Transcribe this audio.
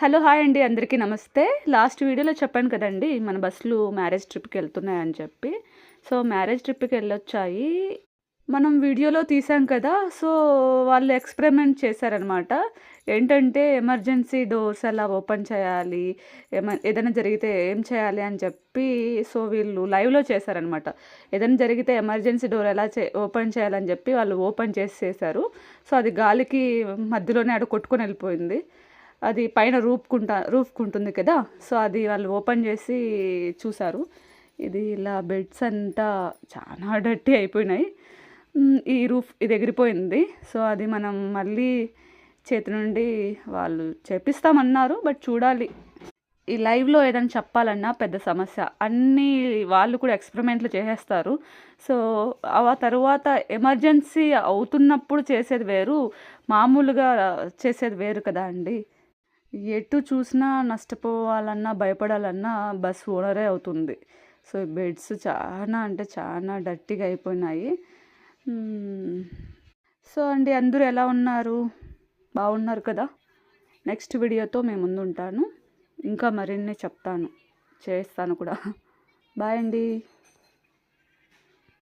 Hello hi అండి. అందరికీ నమస్తే. లాస్ట్ వీడియోలో చెప్పాను కదండి మన బస్సులు మ్యారేజ్ ట్రిప్కి వెళ్తున్నాయని చెప్పి. సో మ్యారేజ్ ట్రిప్కి వెళ్ళొచ్చాయి. మనం వీడియోలో తీసాం కదా సో వాళ్ళు ఎక్స్పెరిమెంట్ చేశారనమాట. ఏంటంటే ఎమర్జెన్సీ డోర్స్ ఎలా ఓపెన్ చేయాలి ఏమ ఏదైనా జరిగితే ఏం చేయాలి అని చెప్పి సో వీళ్ళు లైవ్లో చేశారనమాట. ఏదైనా జరిగితే ఎమర్జెన్సీ డోర్ ఎలా చే ఓపెన్ చేయాలని చెప్పి వాళ్ళు ఓపెన్ చేసి చేశారు సో అది గాలికి మధ్యలోనే అక్కడ కొట్టుకొని వెళ్ళిపోయింది. అది పైన రూపుకుంటా రూపుకుంటుంది కదా. సో అది వాళ్ళు ఓపెన్ చేసి చూసారు ఇది ఇలా బెడ్స్ అంతా చాలా డర్టీ అయిపోయినాయి. ఈ రూఫ్ ఇది ఎగిరిపోయింది. సో అది మనం మళ్ళీ చేతి నుండి వాళ్ళు చేపిస్తామన్నారు బట్ చూడాలి. ఈ లైవ్లో ఏదైనా చెప్పాలన్నా పెద్ద సమస్య. అన్నీ వాళ్ళు కూడా ఎక్స్పెరిమెంట్లు చేసేస్తారు. సో ఆ తర్వాత ఎమర్జెన్సీ అవుతున్నప్పుడు చేసేది వేరు మామూలుగా చేసేది వేరు కదా అండి. ఎటు చూసినా నష్టపోవాలన్నా భయపడాలన్నా బస్ ఓనరే అవుతుంది. సో బెడ్స్ చాలా అంటే చాలా డర్టీగా అయిపోయినాయి. సో అండి అందరూ ఎలా ఉన్నారు? బాగున్నారు కదా? నెక్స్ట్ వీడియోతో మేము ముందు ఉంటాను ఇంకా మరిన్ని చెప్తాను. చేస్తాను కూడా. బాయ్ అండి.